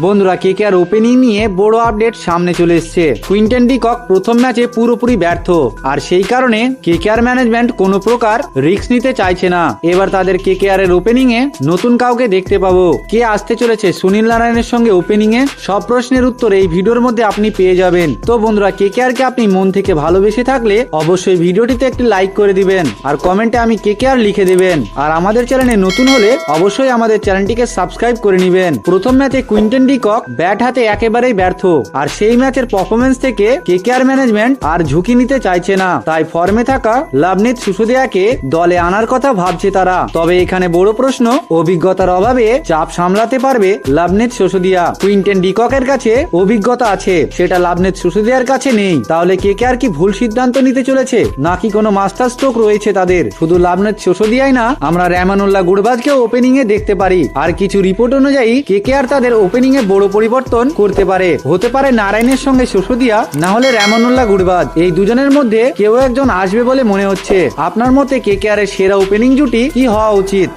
বন্ধুরা কে কে আর ওপেনিং নিয়ে বড় আপডেট সামনে চলে এসছে। কুইন্টেন ডিকক প্রথম ম্যাচে পুরোপুরি ব্যর্থ। আর সেই কারণে কে কে আর ম্যানেজমেন্ট কোনো প্রকার রিস্ক নিতে চাইছে না। এবার তাদের কে কে আর এর ওপেনিং এ নতুন কাউকে দেখতে পাবো। কে আসতে চলেছে সুনীল নারায়ণের সঙ্গে ওপেনিং এ? সব প্রশ্নের উত্তর এই ভিডিওর মধ্যে আপনি পেয়ে যাবেন। তো বন্ধুরা কে কে আর কে আপনি মন থেকে ভালোবেসে থাকলে অবশ্যই ভিডিওটিতে একটি লাইক করে দিবেন। আর কমেন্টে আমি কে কে আর লিখে দিবেন। আর আমাদের চ্যানেলে নতুন হলে অবশ্যই আমাদের চ্যানেলটিকে সাবস্ক্রাইব করে নেবেন। প্রথম ম্যাচে কুইন্টেন ডিকক ব্যাট হাতে একেবারেই ব্যর্থ। আর সেই ম্যাচের পারফরমেন্স থেকে কেকেআর ম্যানেজমেন্ট আর ঝুঁকি নিতে চাইছে না। তাই ফর্মে থাকা লাভনিত সুসুদিয়াকে দলে আনার কথা ভাবছে তারা। তবে এখানে বড় প্রশ্ন, অভিজ্ঞতার অভাবে চাপ সামলাতে পারবে লাভনিত সুসুদিয়া। কুইন্টেন ডিককের কাছে অভিজ্ঞতা আছে, সেটা লাভনিত সুসুদিয়ার কাছে নেই। তাহলে কেকেআর কি ভুল সিদ্ধান্ত নিতে চলেছে? নাকি কোনো মাস্টার স্ট্রোক রয়েছে তাদের? শুধু লাভনাথ শোষদিয়াই না, আমরা রেমানুল্লাহ গুড়বাজকেও ওপেনিং এ দেখতে পারি। আর কিছু রিপোর্ট অনুযায়ী কেকেআর তাদের ওপেনিং এ বড় পরিবর্তন করতে পারে। হতে পারে নারায়ণের সঙ্গে সুসুদিয়া না হলে রেমনুল্লাহ গুরবাদ। এই দুজনের মধ্যে কেউ একজন আসবে বলে মনে হচ্ছে। আপনার মতে কে এর সেরা ওপেনিং জুটি কি হওয়া উচিত?